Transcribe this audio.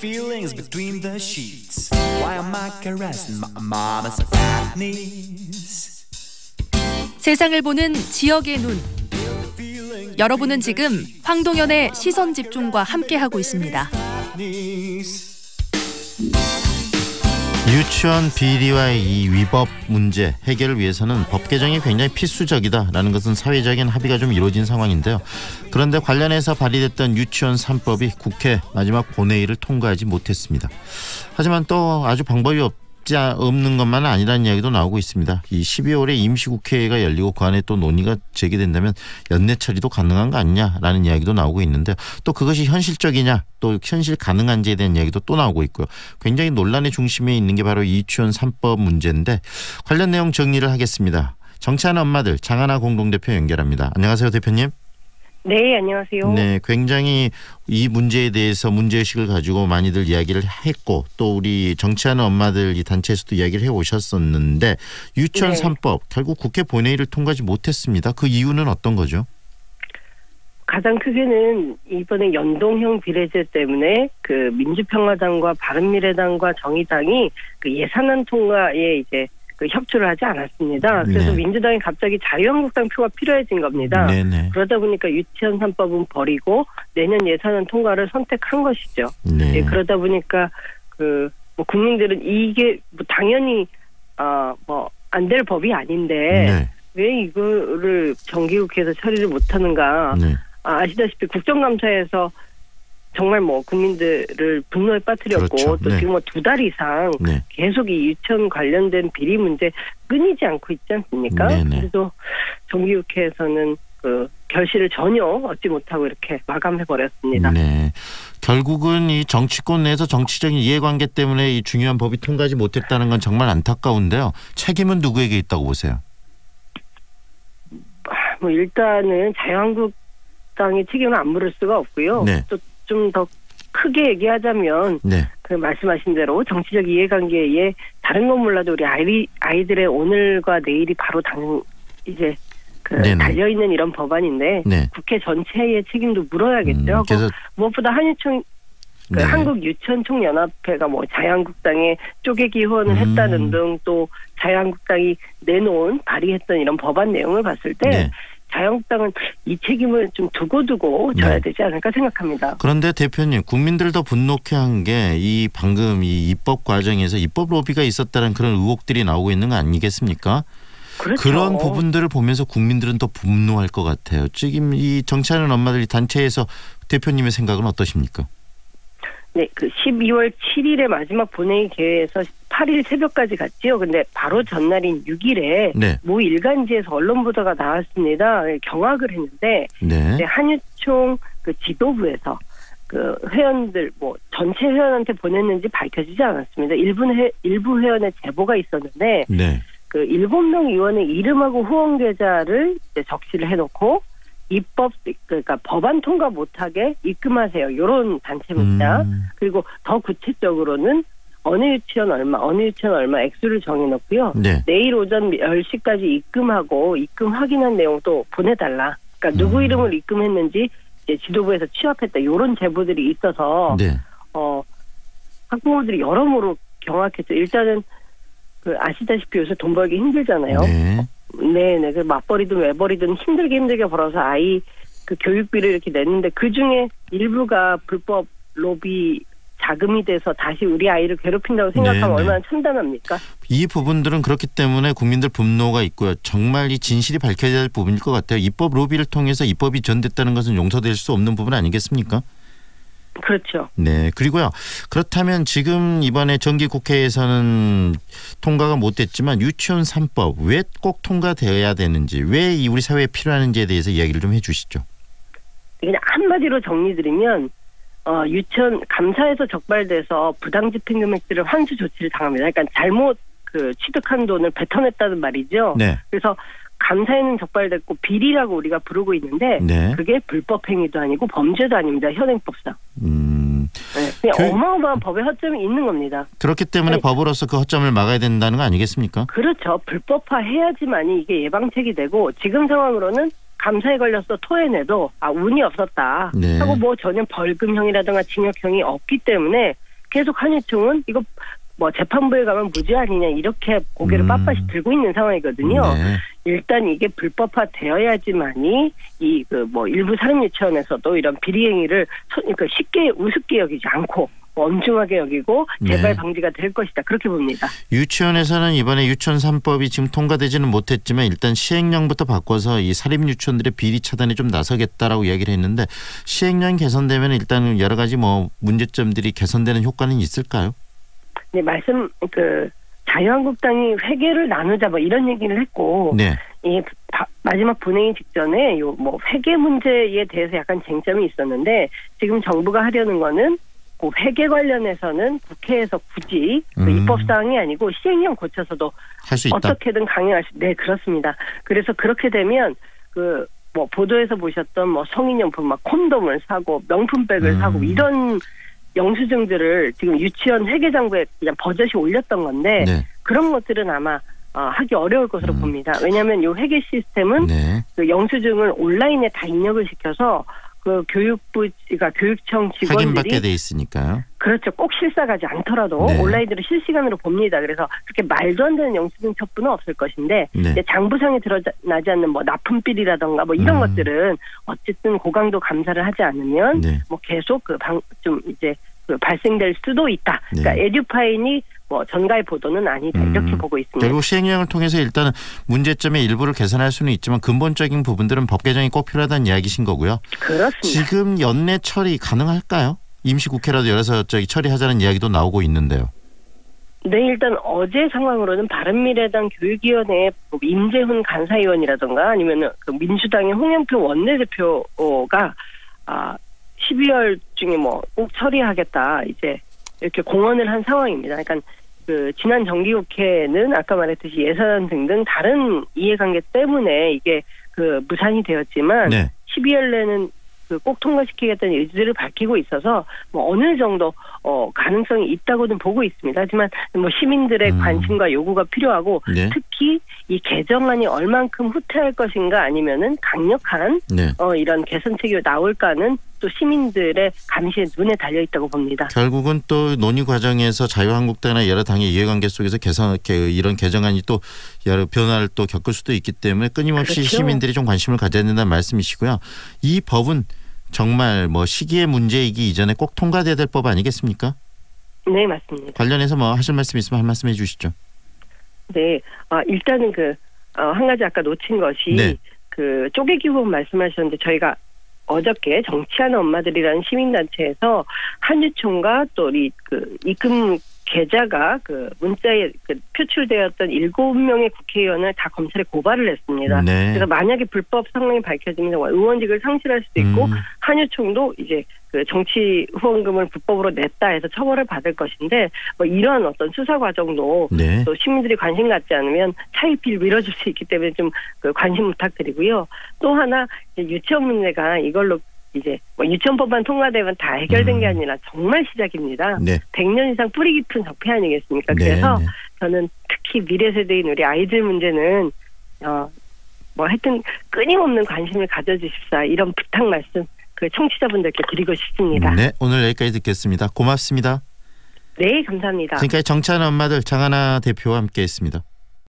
feelings between the sheets. Why am I caressing my mama's fat knees? 세상을 보는 지역의 눈. 여러분은 지금 황동현의 시선 집중과 함께하고 있습니다. 유치원 비리와의 이 위법 문제 해결을 위해서는 법 개정이 굉장히 필수적이다라는 것은 사회적인 합의가 좀 이루어진 상황인데요. 그런데 관련해서 발의됐던 유치원 3법이 국회 마지막 본회의를 통과하지 못했습니다. 하지만 또 아주 방법이 없 지 없는 것만은 아니라는 이야기도 나오고 있습니다. 이 12월에 임시국회가 열리고 그 안에 또 논의가 제기된다면 연내 처리도 가능한 거 아니냐라는 이야기도 나오고 있는데 또 그것이 현실적이냐 또 현실 가능한지에 대한 이야기도 또 나오고 있고요. 굉장히 논란의 중심에 있는 게 바로 이 유치원 3법 문제인데 관련 내용 정리를 하겠습니다. 정치하는 엄마들 장하나 공동대표 연결합니다. 안녕하세요 대표님. 네, 안녕하세요. 네, 굉장히 이 문제에 대해서 문제의식을 가지고 많이들 이야기를 했고 또 우리 정치하는 엄마들 이 단체에서도 이야기를 해 오셨었는데 유치원 네. 3법 결국 국회 본회의를 통과하지 못했습니다. 그 이유는 어떤 거죠? 가장 크게는 이번에 연동형 비례제 때문에 그 민주평화당과 바른미래당과 정의당이 그 예산안 통과에 이제 그 협조를 하지 않았습니다. 그래서 네. 민주당이 갑자기 자유한국당 표가 필요해진 겁니다. 네네. 그러다 보니까 유치원 3법은 버리고 내년 예산안 통과를 선택한 것이죠. 네. 예, 그러다 보니까 그 뭐 국민들은 이게 뭐 당연히 아뭐 안 될 법이 아닌데 네. 왜 이거를 정기국회에서 처리를 못하는가? 네. 아, 아시다시피 국정감사에서 정말 뭐 국민들을 분노에 빠뜨렸고 그렇죠. 또 네. 지금 뭐 두 달 이상 네. 계속 이 유치원 관련된 비리 문제 끊이지 않고 있지 않습니까? 네네. 그래도 정기국회에서는 그 결실을 전혀 얻지 못하고 이렇게 마감해 버렸습니다. 네. 결국은 이 정치권 내에서 정치적인 이해관계 때문에 이 중요한 법이 통과하지 못했다는 건 정말 안타까운데요. 책임은 누구에게 있다고 보세요? 뭐 일단은 자유한국당이 책임을 안 물을 수가 없고요. 네. 또 좀 더 크게 얘기하자면 네. 그 말씀하신 대로 정치적 이해관계에 다른 건 몰라도 우리 아이 아이들의 오늘과 내일이 바로 당 이제 그. 달려 있는 이런 법안인데 네. 국회 전체의 책임도 물어야겠죠. 음, 그래서 무엇보다 한유총 그 네. 한국 유치원 총연합회가 뭐 자유한국당에 쪼개기 후원을 음. 했다는 등 또 자유한국당이 내놓은 발의했던 이런 법안 내용을 봤을 때 네. 자유한국당은 이 책임을 좀 두고두고 져야 네. 되지 않을까 생각합니다. 그런데 대표님 국민들 더 분노케 한 게 이 방금 이 입법 과정에서 입법 로비가 있었다는 그런 의혹들이 나오고 있는 거 아니겠습니까? 그렇죠. 그런 부분들을 보면서 국민들은 더 분노할 것 같아요. 지금 이 정치하는 엄마들이 단체에서 대표님의 생각은 어떠십니까? 네, 그 12월 7일에 마지막 본회의 개회에서 8일 새벽까지 갔지요. 근데 바로 전날인 6일에 네, 모 일간지에서 언론 보도가 나왔습니다. 경악을 했는데 네, 네, 한유총 그 지도부에서 그 회원들 뭐 전체 회원한테 보냈는지 밝혀지지 않았습니다. 일부 회 일부 회원의 제보가 있었는데 네, 그 일곱 명 의원의 이름하고 후원 계좌를 이제 적시를 해놓고 입법 그러니까 법안 통과 못하게 입금하세요. 이런 단체입니다. 음, 그리고 더 구체적으로는 어느 유치원 얼마, 어느 유치원 얼마 액수를 정해놓고요. 네, 내일 오전 10시까지 입금하고 입금 확인한 내용도 보내달라. 그러니까 누구 음. 이름을 입금했는지 이제 지도부에서 취합했다. 이런 제보들이 있어서 네, 어 학부모들이 여러모로 경악했죠. 일단은 그 아시다시피 요새 돈 벌기 힘들잖아요. 네, 네, 네. 그 맞벌이든 외벌이든 힘들게 힘들게 벌어서 아이 그 교육비를 이렇게 냈는데 그 중에 일부가 불법 로비 자금이 돼서 다시 우리 아이를 괴롭힌다고 생각하면 네, 네. 얼마나 참담합니까? 이 부분들은 그렇기 때문에 국민들 분노가 있고요. 정말 이 진실이 밝혀야 될 부분일 것 같아요. 입법 로비를 통해서 입법이 전됐다는 것은 용서될 수 없는 부분 아니겠습니까? 그렇죠. 네, 그리고요. 그렇다면 지금 이번에 정기 국회에서는 통과가 못 됐지만 유치원 3법 왜 꼭 통과되어야 되는지 왜 이 우리 사회에 필요한지에 대해서 이야기를 좀 해 주시죠. 그냥 한마디로 정리드리면 어, 유치원 감사에서 적발돼서 부당 집행 금액들을 환수 조치를 당합니다. 그러니까 잘못 그 취득한 돈을 뱉어냈다는 말이죠. 네. 그래서 감사에는 적발됐고 비리라고 우리가 부르고 있는데 네. 그게 불법 행위도 아니고 범죄도 아닙니다. 현행법상. 음, 네, 그- 어마어마한 법의 허점이 있는 겁니다. 그렇기 때문에 네. 법으로서 그 허점을 막아야 된다는 거 아니겠습니까? 그렇죠. 불법화 해야지만이 이게 예방책이 되고 지금 상황으로는 감사에 걸려서 토해내도 아 운이 없었다 네. 하고 뭐 전혀 벌금형이라든가 징역형이 없기 때문에 계속 한유총은 이거 뭐 재판부에 가면 무죄 아니냐 이렇게 고개를 음. 빳빳이 들고 있는 상황이거든요. 네. 일단 이게 불법화 되어야지만이 이 그 뭐 일부 사립 유치원에서도 이런 비리 행위를 소- 그러니까 쉽게 우습게 여기지 않고 엄중하게 여기고 재발 네. 방지가 될 것이다 그렇게 봅니다. 유치원에서는 이번에 유치원 3법이 지금 통과되지는 못했지만 일단 시행령부터 바꿔서 이 사립 유치원들의 비리 차단에 좀 나서겠다라고 이야기를 했는데 시행령 개선되면 일단 여러 가지 뭐 문제점들이 개선되는 효과는 있을까요? 네 말씀 그 자유한국당이 회계를 나누자 뭐 이런 얘기를 했고 네. 이 바- 마지막 분행이 직전에 요 뭐 회계 문제에 대해서 약간 쟁점이 있었는데 지금 정부가 하려는 거는 그 회계 관련해서는 국회에서 굳이 그 음. 입법 사항이 아니고 시행령 고쳐서도 할수 있다. 어떻게든 강행할 수. 네 그렇습니다. 그래서 그렇게 되면 그 뭐 보도에서 보셨던 뭐 성인용품 막 콘돔을 사고 명품백을 음. 사고 이런 영수증들을 지금 유치원 회계장부에 그냥 버젓이 올렸던 건데 네. 그런 것들은 아마 어, 하기 어려울 것으로 음. 봅니다. 왜냐하면 이 회계 시스템은 네. 그 영수증을 온라인에 다 입력을 시켜서 그 교육부, 그러니까 교육청 확인받게 직원들이 돼 있으니까요. 그렇죠. 꼭 실사 가지 않더라도 네. 온라인으로 실시간으로 봅니다. 그래서 그렇게 말도 안 되는 영수증 첩부는 없을 것인데 네. 장부상에 드러나지 않는 뭐 납품비리라던가 뭐 이런 음. 것들은 어쨌든 고강도 감사를 하지 않으면 네. 뭐 계속 그 방 좀 이제 그 발생될 수도 있다. 그러니까 네. 에듀파인이 뭐 전가의 보도는 아니다 이렇게 음. 보고 있습니다. 결국 시행령을 통해서 일단은 문제점의 일부를 개선할 수는 있지만 근본적인 부분들은 법 개정이 꼭 필요하다는 이야기신 거고요. 그렇습니다. 지금 연내 처리 가능할까요? 임시국회라도 열어서 저기 처리하자는 이야기도 나오고 있는데요. 네, 일단 어제 상황으로는 바른미래당 교육위원회 뭐 임재훈 간사위원이라던가 아니면 그 민주당의 홍영표 원내대표가 아 12월 중에 뭐 꼭 처리하겠다 이제 이렇게 공언을 한 상황입니다. 그러니까 그 지난 정기국회는 아까 말했듯이 예산 등등 다른 이해관계 때문에 이게 그 무산이 되었지만 네. 12월 내는 그 꼭 통과시키겠다는 의지를 밝히고 있어서 뭐 어느 정도 어 가능성이 있다고는 보고 있습니다. 하지만 뭐 시민들의 음. 관심과 요구가 필요하고 네. 특히 이 개정안이 얼만큼 후퇴할 것인가 아니면은 강력한 네. 어 이런 개선 책이 나올까는 또 시민들의 감시에 눈에 달려 있다고 봅니다. 결국은 또 논의 과정에서 자유한국당이나 여러 당의 이해관계 속에서 개선 개- 이런 개정안이 또 여러 변화를 또 겪을 수도 있기 때문에 끊임없이 그렇죠. 시민들이 좀 관심을 가져야 된다는 말씀이시고요. 이 법은 정말 뭐 시기의 문제이기 이전에 꼭 통과돼야 될 법 아니겠습니까? 네, 맞습니다. 관련해서 뭐 하실 말씀 있으면 한 말씀 해주시죠. 네, 아, 일단은 그, 어, 한 가지 아까 놓친 것이, 네. 그, 쪼개기 후원 말씀하셨는데, 저희가 어저께 정치하는 엄마들이라는 시민단체에서 한유총과 또 우리 그 입금 계좌가 그 문자에 그 표출되었던 일곱 명의 국회의원을 다 검찰에 고발을 했습니다. 네. 그래서 만약에 불법 상황이 밝혀지면 의원직을 상실할 수도 있고 음. 한유총도 이제 그 정치 후원금을 불법으로 냈다 해서 처벌을 받을 것인데 뭐 이러한 어떤 수사 과정도 네. 또 시민들이 관심 갖지 않으면 차일피일 미뤄질 수 있기 때문에 좀 그 관심 부탁드리고요. 또 하나 이제 유치원 문제가 이걸로 이제 뭐 유치원법만 통과되면 다 해결된 음. 게 아니라 정말 시작입니다. 네. 100년 이상 뿌리 깊은 적폐 아니겠습니까? 네. 그래서 네. 저는 특히 미래 세대인 우리 아이들 문제는 어 뭐 하여튼 끊임없는 관심을 가져주십사 이런 부탁 말씀 그 청취자분들께 드리고 싶습니다. 네. 오늘 여기까지 듣겠습니다. 고맙습니다. 네, 감사합니다. 지금까지 정치하는 엄마들 장하나 대표와 함께했습니다.